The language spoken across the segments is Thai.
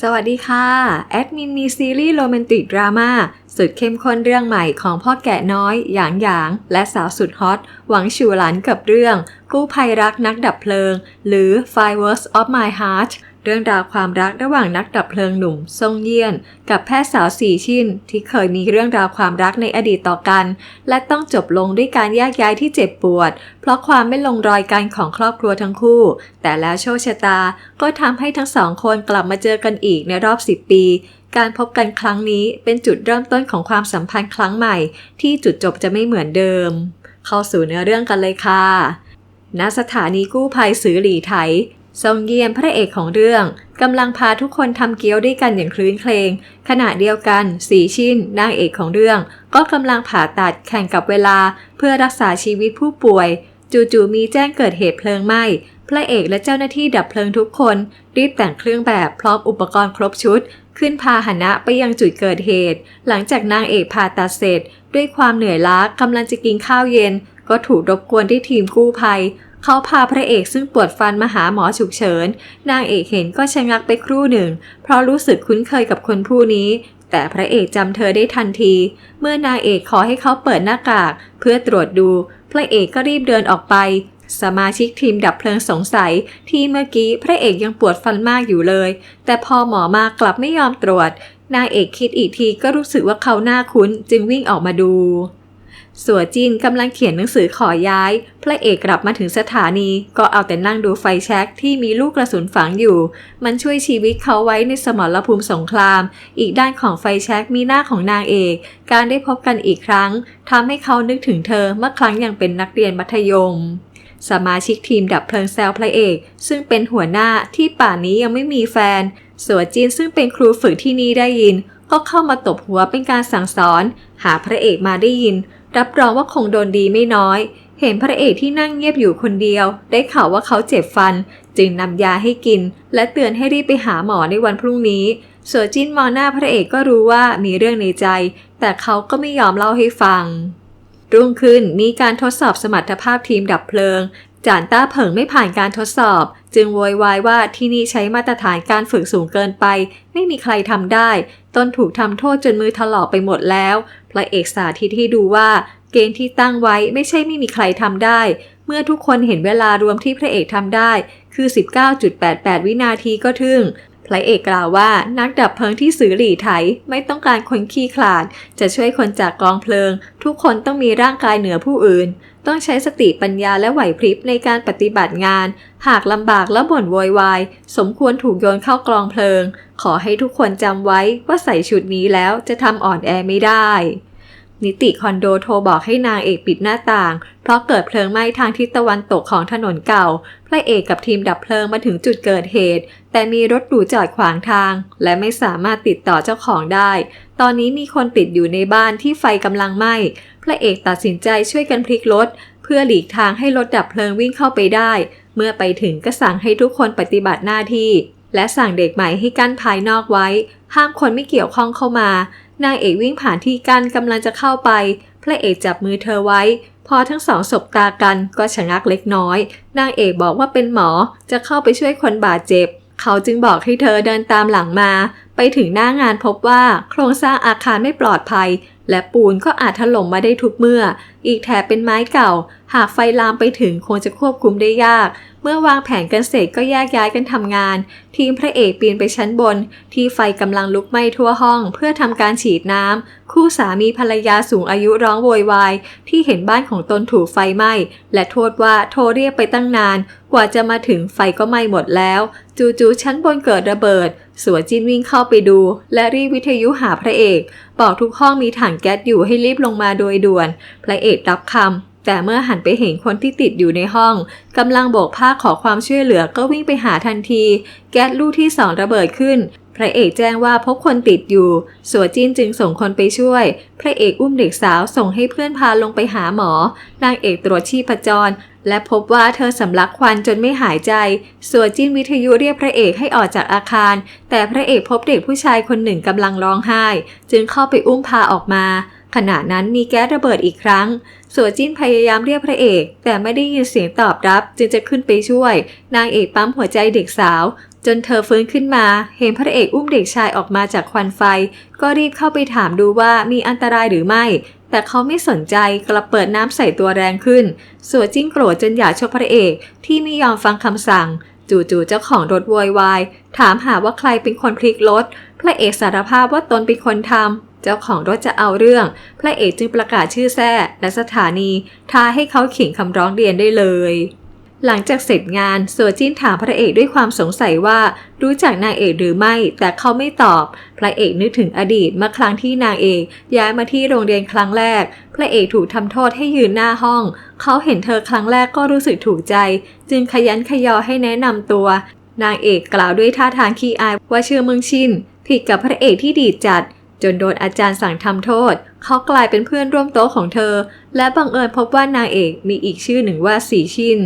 สวัสดีค่ะ แอดมินมีซีรีส์โรแมนติกดราม่าสุดเข้มข้นเรื่องใหม่ของพ่อแกะน้อย หยางหยาง และสาวสุดฮอต หวังชูหลันกับเรื่อง กู้ภัยรักนักดับเพลิง หรือ Fireworks of My Heart เรื่องราวความรักระหว่างนักดับเพลิงหนุ่มซงเยี่ยน กับแพทย์สาวสีชินที่เคยมีเรื่องราวความรักในอดีตต่อกัน และต้องจบลงด้วยการแยกย้ายที่เจ็บปวด เพราะความไม่ลงรอยกันของครอบครัวทั้งคู่ แต่แล้วโชคชะตาก็ทำให้ทั้งสองคนกลับมาเจอกันอีกในรอบ 10 ปี การพบกันครั้งนี้เป็นจุดเริ่มต้นของความสัมพันธ์ครั้งใหม่ ที่จุดจบจะไม่เหมือนเดิม เข้าสู่เนื้อเรื่องกันเลยค่ะณสถานีกู้ภัยสือหลีไถ ทรงเยี่ยมพระเอกของเรื่องกำลังพาทุกคนทำเกี๊ยวด้วยกันอย่างคลื้นเครงขณะเดียวกัน สีชินนางเอกของเรื่อง ก็กำลังผ่าตัดแข่งกับเวลา เพื่อรักษาชีวิตผู้ป่วย จู่ๆมีแจ้งเกิดเหตุเพลิงไหม้พระเอกและเจ้าหน้าที่ดับเพลิงทุกคน รีบแต่งเครื่องแบบพร้อมอุปกรณ์ครบชุด ขึ้นพาหนะไปยังจุดเกิดเหตุ หลังจากนางเอกผ่าตัดเสร็จ ด้วยความเหนื่อยล้ากำลังจะกินข้าวเย็น ก็ถูกรบกวนที่ทีมกู้ภัย เขาพาพระเอกซึ่งปวดฟันมาหาหมอฉุกเฉิน นางเอกเห็นก็ชะงักไปครู่หนึ่ง เพราะรู้สึกคุ้นเคยกับคนผู้นี้ แต่พระเอกจำเธอได้ทันที เมื่อนางเอกขอให้เขาเปิดหน้ากาก เพื่อตรวจดู พระเอกก็รีบเดินออกไป สมาชิกทีมดับเพลิงสงสัย ที่เมื่อกี้พระเอกยังปวดฟันมากอยู่เลย แต่พอหมอมากลับไม่ยอมตรวจ นางเอกคิดอีกทีก็รู้สึกว่าเขาหน้าคุ้นจึงวิ่งออกมาดู สัวจินกำลังเขียนหนังสือขอย้าย พระเอกกลับมาถึงสถานี ก็เอาแต่นั่งดูไฟแช็กที่มีลูกกระสุนฝังอยู่ มันช่วยชีวิตเขาไว้ในสมรภูมิสงคราม อีกด้านของไฟแช็กมีหน้าของนางเอก การได้พบกันอีกครั้งทำให้เขานึกถึงเธอเมื่อครั้งยังเป็นนักเรียนมัธยมสมาชิกทีมดับเพลิงแซวพระเอก ซึ่งเป็นหัวหน้าที่ป่านนี้ยังไม่มีแฟน สัวจีนซึ่งเป็นครูฝึกที่นี่ได้ยิน ก็เข้ามาตบหัวเป็นการสั่งสอน หาพระเอกมาได้ยิน รับรองว่าคงโดนดีไม่น้อย เห็นพระเอกที่นั่งเงียบอยู่คนเดียว ได้ข่าวว่าเขาเจ็บฟัน จึงนำยาให้กิน และเตือนให้รีบไปหาหมอในวันพรุ่งนี้ส่วจินมองหน้าพระเอกก็รู้ว่ามีเรื่องในใจ แต่เขาก็ไม่ยอมเล่าให้ฟัง รุ่งขึ้นมีการทดสอบสมรรถภาพทีมดับเพลิง จานต้าเผิงไม่ผ่านการทดสอบ จึงโวยวายว่าที่นี่ใช้มาตรฐานการฝึกสูงเกินไป ไม่มีใครทำได้ตนถูกทำโทษจนมือถลอกไปหมดแล้วพระเอกสาธิตให้ดูว่า เกณฑ์ที่ตั้งไว้ไม่ใช่ไม่มีใครทำได้ เมื่อทุกคนเห็นเวลารวมที่พระเอกทำได้ คือ 19.88 วินาทีก็ทึ่ง พระเอกกล่าวว่านักดับเพลิงที่สือหลี่ไถไม่ต้องการคนขี้ขลาด จะช่วยคนจากกองเพลิง ทุกคนต้องมีร่างกายเหนือผู้อื่น ต้องใช้สติปัญญาและไหวพริบในการปฏิบัติงาน หากลำบากและบ่นโวยวาย สมควรถูกโยนเข้ากองเพลิง ขอให้ทุกคนจำไว้ว่าใส่ชุดนี้แล้วจะทำอ่อนแอไม่ได้ นิติคอนโดโทรบอกให้นางเอกปิดหน้าต่าง เพราะเกิดเพลิงไหม้ทางทิศตะวันตกของถนนเก่า พระเอกกับทีมดับเพลิงมาถึงจุดเกิดเหตุ แต่มีรถหรูจอดขวางทาง และไม่สามารถติดต่อเจ้าของได้ ตอนนี้มีคนติดอยู่ในบ้านที่ไฟกำลังไหม้ พระเอกตัดสินใจช่วยกันพลิกรถ เพื่อหลีกทางให้รถดับเพลิงวิ่งเข้าไปได้ เมื่อไปถึงก็สั่งให้ทุกคนปฏิบัติหน้าที่และสั่งเด็กใหม่ให้กั้นภายนอกไว้ ห้ามคนไม่เกี่ยวข้องเข้ามา นางเอกวิ่งผ่านที่กั้นกำลังจะเข้าไป พระเอกจับมือเธอไว้ พอทั้งสองสบตากันก็ชะงักเล็กน้อย นางเอกบอกว่าเป็นหมอจะเข้าไปช่วยคนบาดเจ็บ เขาจึงบอกให้เธอเดินตามหลังมา ไปถึงหน้างานพบว่าโครงสร้างอาคารไม่ปลอดภัยและปูนก็อาจถล่มมาได้ทุกเมื่อ อีกแถบเป็นไม้เก่า หากไฟลามไปถึงคงจะควบคุมได้ยาก เมื่อวางแผนกันเสร็จก็แยกย้ายกันทำงาน ทีมพระเอกปีนไปชั้นบน ที่ไฟกำลังลุกไหม้ทั่วห้อง เพื่อทำการฉีดน้ำ คู่สามีภรรยาสูงอายุร้องโวยวาย ที่เห็นบ้านของตนถูกไฟไหม้ และโทษว่าโทรเรียกไปตั้งนาน กว่าจะมาถึงไฟก็ไหม้หมดแล้ว จู่ๆชั้นบนเกิดระเบิด สัวจินวิ่งเข้าไปดู และรีบวิทยุหาพระเอก บอกทุกห้องมีถังแก๊สอยู่ให้รีบลงมาโดยด่วน พระเอกรับคำ แต่เมื่อหันไปเห็นคนที่ติดอยู่ในห้องกำลังโบกผ้าขอความช่วยเหลือก็วิ่งไปหาทันที แก๊สลูกที่สองระเบิดขึ้น พระเอกแจ้งว่าพบคนติดอยู่ สัวจินจึงส่งคนไปช่วย พระเอกอุ้มเด็กสาวส่งให้เพื่อนพาลงไปหาหมอ นางเอกตรวจชีพจร และพบว่าเธอสำลักควันจนไม่หายใจ สัวจินวิทยุเรียกพระเอกให้ออกจากอาคาร แต่พระเอกพบเด็กผู้ชายคนหนึ่งกำลังร้องไห้ จึงเข้าไปอุ้มพาออกมา ขณะนั้นมีแก๊สระเบิดอีกครั้ง สัวจิ้นพยายามเรียกพระเอก แต่ไม่ได้ยินเสียงตอบรับ จึงจะขึ้นไปช่วย นางเอกปั๊มหัวใจเด็กสาว จนเธอฟื้นขึ้นมา เห็นพระเอกอุ้มเด็กชายออกมาจากควันไฟ ก็รีบเข้าไปถามดูว่ามีอันตรายหรือไม่ แต่เขาไม่สนใจกลับเปิดน้ำใส่ตัวแรงขึ้น สัวจิ้งโกรธจนอยากชกพระเอกที่ไม่ยอมฟังคำสั่งจู่ๆเจ้าของรถโวยวาย ถามหาว่าใครเป็นคนพลิกรถ พระเอกสารภาพว่าตนเป็นคนทำ เจ้าของรถจะเอาเรื่อง พระเอกจึงประกาศชื่อแท้และสถานีท้าให้เขาเขียนคำร้องเรียนได้เลย หลังจากเสร็จงานสัวจิ้นถามพระเอกด้วยความสงสัยว่ารู้จักนางเอกหรือไม่ แต่เขาไม่ตอบ พระเอกนึกถึงอดีตเมื่อครั้งที่นางเอกย้ายมาที่โรงเรียนครั้งแรก พระเอกถูกทำโทษให้ยืนหน้าห้อง เขาเห็นเธอครั้งแรกก็รู้สึกถูกใจ จึงขยันขยอให้แนะนำตัว นางเอกกล่าวด้วยท่าทางขี้อายว่าชื่อมึงชินผิดกับพระเอกที่ดีจัด จนโดนอาจารย์สั่งทำโทษ เขากลายเป็นเพื่อนร่วมโต๊ะของเธอ และบังเอิญพบว่านางเอกมีอีกชื่อหนึ่งว่าสีชิน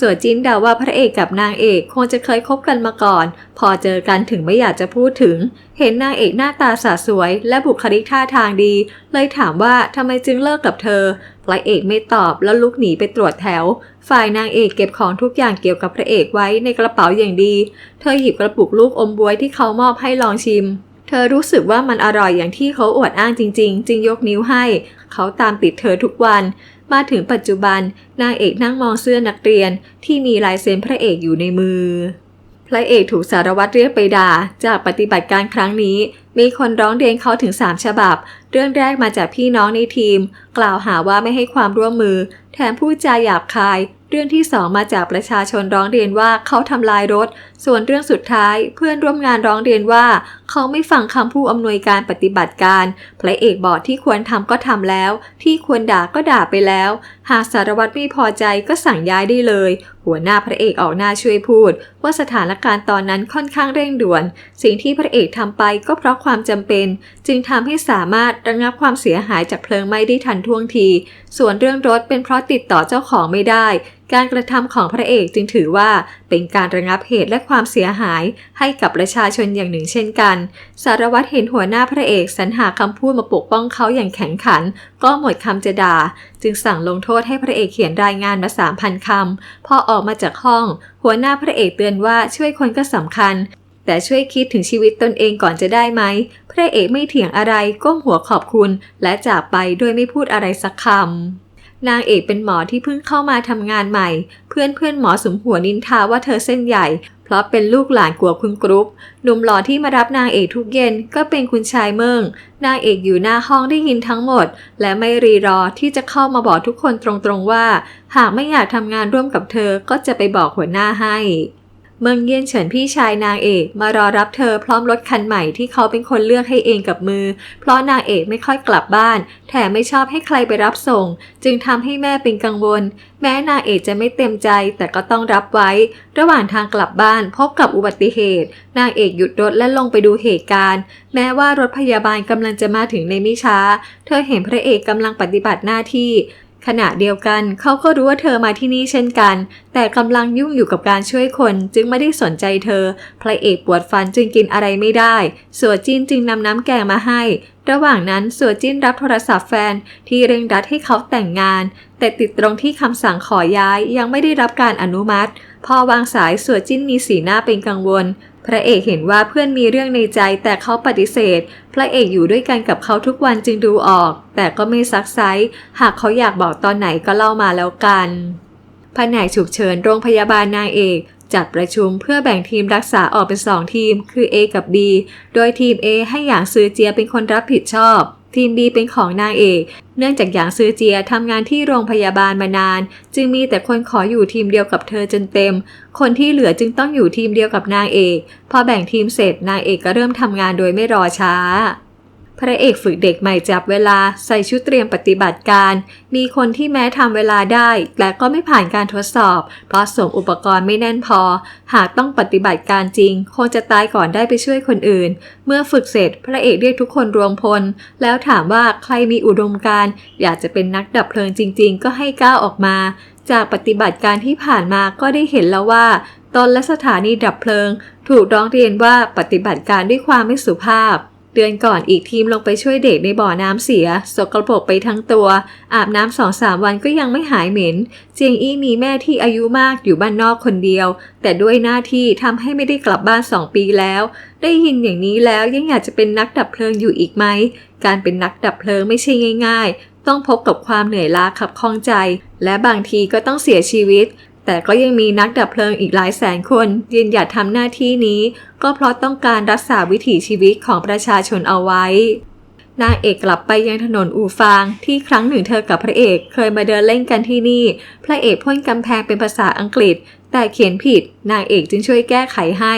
ส่วนจินเดาว่าพระเอกกับนางเอกคงจะเคยคบกันมาก่อน พอเจอกันถึงไม่อยากจะพูดถึง เห็นนางเอกหน้าตาสาสวย และบุคลิกท่าทางดี เลยถามว่าทำไมจึงเลิกกับเธอ พระเอกไม่ตอบแล้วลุกหนีไปตรวจแถว ฝ่ายนางเอกเก็บของทุกอย่างเกี่ยวกับพระเอกไว้ในกระเป๋าอย่างดี เธอหยิบกระปุกลูกอมบวยที่เขามอบให้ลองชิม ธอรู้สึกว่ามันอร่อยอย่างที่เขาอวดอ้างจริง ๆ จึงยกนิ้วให้ เขาตามติดเธอทุกวัน มาถึงปัจจุบัน นางเอกนั่งมองเสื้อนักเรียน ที่มีลายเซ็นพระเอกอยู่ในมือ พระเอกถูกสารวัตรเรียกไปด่า จากปฏิบัติการครั้งนี้ มีคนร้องเรียนเขาถึง 3 ฉบับ เรื่องแรกมาจากพี่น้องในทีม กล่าวหาว่าไม่ให้ความร่วมมือ แถมพูดจาหยาบคาย เรื่องที่สองมาจากประชาชนร้องเรียนว่าเขาทำลายรถ ส่วนเรื่องสุดท้าย เพื่อนร่วมงานร้องเรียนว่า เขาไม่ฟังคำผู้อำนวยการปฏิบัติการพระเอกบอกที่ควรทำก็ทำแล้ว ที่ควรด่าก็ด่าไปแล้ว หากสารวัตรไม่พอใจก็สั่งย้ายได้เลย หัวหน้าพระเอกออกหน้าช่วยพูด ว่าสถานการณ์ตอนนั้นค่อนข้างเร่งด่วน สิ่งที่พระเอกทำไปก็เพราะความจำเป็น จึงทำให้สามารถระงับความเสียหายจากเพลิงไหม้ได้ทันท่วงที ส่วนเรื่องรถเป็นเพราะติดต่อเจ้าของไม่ได้ การกระทำของพระเอกจึงถือว่าเป็นการระงับเหตุและความเสียหายให้กับประชาชนอย่างหนึ่งเช่นกัน สารวัตรเห็นหัวหน้าพระเอกสรรหาคำพูดมาปกป้องเขาอย่างแข็งขัน ก็หมดคำจะด่า จึงสั่งลงโทษให้พระเอกเขียนรายงานมาสามพันคำพอออกมาจากห้อง หัวหน้าพระเอกเตือนว่าช่วยคนก็สำคัญ แต่ช่วยคิดถึงชีวิตตนเองก่อนจะได้ไหม พระเอกไม่เถียงอะไรก้มหัวขอบคุณ และจากไปโดยไม่พูดอะไรสักคำนางเอกเป็นหมอที่เพิ่งเข้ามาทำงานใหม่ เพื่อนเพื่อนหมอสมหัวนินทาว่าเธอเส้นใหญ่ เพราะเป็นลูกหลานกัวคุณกรุ๊ปหนุ่มหล่อที่มารับนางเอกทุกเย็นก็เป็นคุณชายเมิงนางเอกอยู่หน้าห้องได้ยินทั้งหมด และไม่รีรอที่จะเข้ามาบอกทุกคนตรงๆว่า หากไม่อยากทำงานร่วมกับเธอก็จะไปบอกหัวหน้าให้ เมืองเยี่ยนเฉินพี่ชายนางเอกมารอรับเธอพร้อมรถคันใหม่ที่เขาเป็นคนเลือกให้เองกับมือ เพราะนางเอกไม่ค่อยกลับบ้าน แถมไม่ชอบให้ใครไปรับส่ง จึงทำให้แม่เป็นกังวล แม้นางเอกจะไม่เต็มใจแต่ก็ต้องรับไว้ ระหว่างทางกลับบ้านพบกับอุบัติเหตุ นางเอกหยุดรถและลงไปดูเหตุการณ์ แม้ว่ารถพยาบาลกำลังจะมาถึงในไม่ช้า เธอเห็นพระเอกกำลังปฏิบัติหน้าที่ ขณะเดียวกันเขาก็รู้ว่าเธอมาที่นี่เช่นกัน แต่กำลังยุ่งอยู่กับการช่วยคนจึงไม่ได้สนใจเธอ พระเอกปวดฟันจึงกินอะไรไม่ได้ สัวจินจึงนำน้ำแกงมาให้ ระหว่างนั้นสัวจินรับโทรศัพท์แฟนที่เร่งรัดให้เขาแต่งงาน แต่ติดตรงที่คำสั่งขอย้ายยังไม่ได้รับการอนุมัติ พอวางสายสัวจินมีสีหน้าเป็นกังวล พระเอกเห็นว่าเพื่อนมีเรื่องในใจแต่เขาปฏิเสธ พระเอกอยู่ด้วยกันกับเขาทุกวันจึงดูออก แต่ก็ไม่ซักไซหากเขาอยากบอกตอนไหนก็เล่ามาแล้วกันแผนกฉุกเฉินโรงพยาบาลนางเอกจัดประชุมเพื่อแบ่งทีมรักษาออกเป็น 2 ทีม คือ A กับ B โดยทีม A ให้อย่างซือเจียเป็นคนรับผิดชอบ ทีม B เป็นของนางเอก เนื่องจากหยางซือเจียทำงานที่โรงพยาบาลมานาน จึงมีแต่คนขออยู่ทีมเดียวกับเธอจนเต็ม คนที่เหลือจึงต้องอยู่ทีมเดียวกับนางเอก พอแบ่งทีมเสร็จนางเอกก็เริ่มทำงานโดยไม่รอช้า พระเอกฝึกเด็กใหม่จับเวลาใส่ชุดเตรียมปฏิบัติการ มีคนที่แม้ทำเวลาได้ แต่ก็ไม่ผ่านการทดสอบ เพราะสมอุปกรณ์ไม่แน่นพอ หากต้องปฏิบัติการจริง คงจะตายก่อนได้ไปช่วยคนอื่น เมื่อฝึกเสร็จพระเอกเรียกทุกคนรวมพล แล้วถามว่าใครมีอุดมการอยากจะเป็นนักดับเพลิงจริง ๆ ก็ให้ก้าวออกมา จากปฏิบัติการที่ผ่านมาก็ได้เห็นแล้วว่าตนและสถานีดับเพลิง ถูกร้องเรียนว่าปฏิบัติการด้วยความไม่สุภาพ เดือนก่อนอีกทีมลงไปช่วยเด็กในบ่อน้ำเสีย สกปรกไปทั้งตัว อาบน้ำสองสามวันก็ยังไม่หายเหม็น เจียงอี้มีแม่ที่อายุมากอยู่บ้านนอกคนเดียว แต่ด้วยหน้าที่ทำให้ไม่ได้กลับบ้านสองปีแล้ว ได้ยินอย่างนี้แล้วยังอยากจะเป็นนักดับเพลิงอยู่อีกไหม การเป็นนักดับเพลิงไม่ใช่ง่าย ๆ ต้องพบกับความเหนื่อยล้าขับข้องใจ และบางทีก็ต้องเสียชีวิต แต่ก็ยังมีนักดับเพลิงอีกหลายแสนคนยืนหยัดทำหน้าที่นี้ ก็เพราะต้องการรักษาวิถีชีวิตของประชาชนเอาไว้ นางเอกกลับไปยังถนนอูฟาง ที่ครั้งหนึ่งเธอกับพระเอกเคยมาเดินเล่นกันที่นี่ พระเอกพ่นกำแพงเป็นภาษาอังกฤษ แต่เขียนผิด นางเอกจึงช่วยแก้ไขให้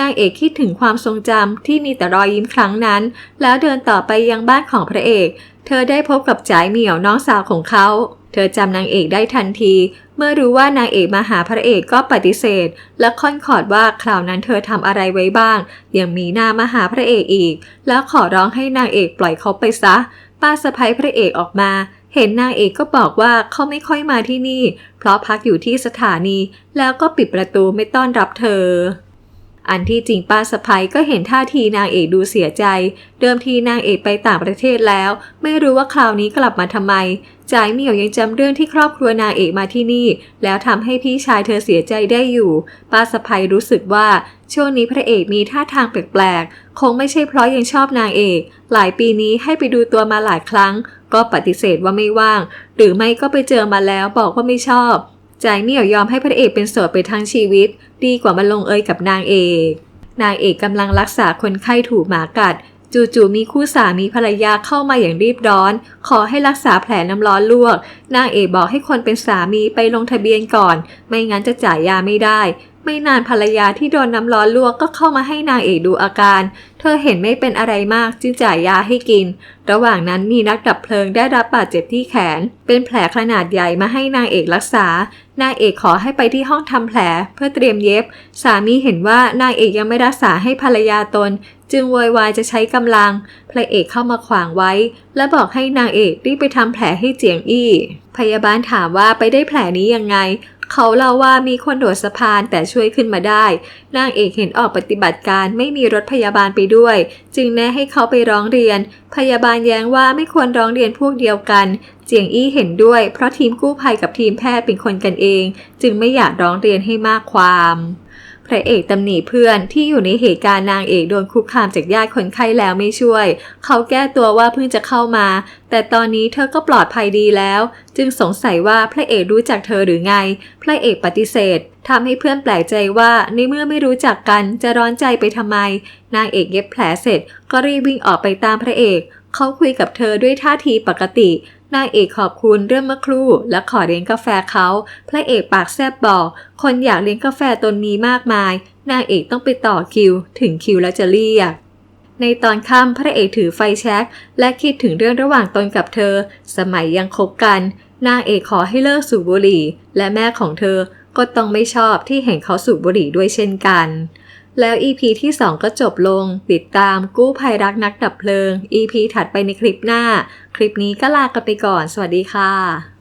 นางเอกคิดถึงความทรงจำที่มีแต่รอยยิ้มครั้งนั้น แล้วเดินต่อไปยังบ้านของพระเอก เธอได้พบกับจ๋ายเหมี่ยวน้องสาวของเขา เธอจำนางเอกได้ทันที เมื่อรู้ว่านางเอกมาหาพระเอกก็ปฏิเสธ และค่อนขอดว่าคราวนั้นเธอทำอะไรไว้บ้าง ยังมีหน้ามาหาพระเอกอีก แล้วขอร้องให้นางเอกปล่อยเขาไปซะ ป้าสะพ้ยพระเอกออกมา เห็นนางเอกก็บอกว่าเขาไม่ค่อยมาที่นี่ เพราะพักอยู่ที่สถานี แล้วก็ปิดประตูไม่ต้อนรับเธออันที่จริงป้าสะพ้ยก็เห็นท่าทีนางเอกดูเสียใจ เดิมทีนางเอกไปต่างประเทศแล้ว ไม่รู้ว่าคราวนี้กลับมาทำไม จ่ายเมี่ยวยังจำเรื่องที่ครอบครัวนางเอกมาที่นี่ แล้วทำให้พี่ชายเธอเสียใจได้อยู่ ป้าสะพ้ยรู้สึกว่า ช่วงนี้พระเอกมีท่าทางแปลกๆ คงไม่ใช่เพราะยังชอบนางเอก หลายปีนี้ให้ไปดูตัวมาหลายครั้ง ก็ปฏิเสธว่าไม่ว่าง หรือไม่ก็ไปเจอมาแล้วบอกว่าไม่ชอบจ่ายเมี่ยวยอมให้พระเอกเป็นโสดไปทั้งชีวิต ดีกว่ามาลงเอยกับนางเอกนางเอกกำลังรักษาคนไข้ถูกหมากัด จู่ๆมีคู่สามีภรรยาเข้ามาอย่างรีบร้อน ขอให้รักษาแผลน้ำร้อนลวก นางเอกบอกให้คนเป็นสามีไปลงทะเบียนก่อน ไม่งั้นจะจ่ายยาไม่ได้ ไม่นานภรรยาที่โดนน้ำร้อนลวกก็เข้ามาให้นางเอกดูอาการ เธอเห็นไม่เป็นอะไรมากจึงจ่ายยาให้กิน ระหว่างนั้นมีนักดับเพลิงได้รับบาดเจ็บที่แขน เป็นแผลขนาดใหญ่มาให้นางเอกรักษา นางเอกขอให้ไปที่ห้องทำแผลเพื่อเตรียมเย็บ สามีเห็นว่านางเอกยังไม่รักษาให้ภรรยาตน จึงโวยวายจะใช้กำลัง พระเอกเข้ามาขวางไว้ และบอกให้นางเอกรีบไปทำแผลให้เจียงอี้ พยาบาลถามว่าไปได้แผลนี้ยังไง เขาเล่าว่ามีคนโดดสะพานแต่ช่วยขึ้นมาได้ นางเอกเห็นออกปฏิบัติการไม่มีรถพยาบาลไปด้วย จึงแนะให้เขาไปร้องเรียน พยาบาลแย้งว่าไม่ควรร้องเรียนพวกเดียวกัน เจียงอี้เห็นด้วย เพราะทีมกู้ภัยกับทีมแพทย์เป็นคนกันเอง จึงไม่อยากร้องเรียนให้มากความ พระเอกตำหนิเพื่อนที่อยู่ในเหตุการณ์นางเอกโดนคุกคามจากญาติคนไข้แล้วไม่ช่วย เขาแก้ตัวว่าเพิ่งจะเข้ามา แต่ตอนนี้เธอก็ปลอดภัยดีแล้ว จึงสงสัยว่าพระเอกรู้จักเธอหรือไง พระเอกปฏิเสธทำให้เพื่อนแปลกใจว่าในเมื่อไม่รู้จักกันจะร้อนใจไปทำไม นางเอกเย็บแผลเสร็จ ก็รีบวิ่งออกไปตามพระเอก เขาคุยกับเธอด้วยท่าทีปกติ นางเอกขอบคุณเรื่องเมื่อครู่และขอเลี้ยงกาแฟเขา พระเอกปากแซบบอก คนอยากเลี้ยงกาแฟตนมีมากมาย นางเอกต้องไปต่อคิว ถึงคิวแล้วจะเรียก ในตอนค่ำพระเอกถือไฟแช็กและคิดถึงเรื่องระหว่างตนกับเธอ สมัยยังคบกัน นางเอกขอให้เลิกสูบบุหรี่ และแม่ของเธอก็ต้องไม่ชอบที่เห็นเขาสูบบุหรี่ด้วยเช่นกัน แล้ว EP ที่ 2 ก็จบลง ติดตามกู้ภัยรักนักดับเพลิง EP ถัดไปในคลิปหน้า คลิปนี้ก็ลากันไปก่อน สวัสดีค่ะ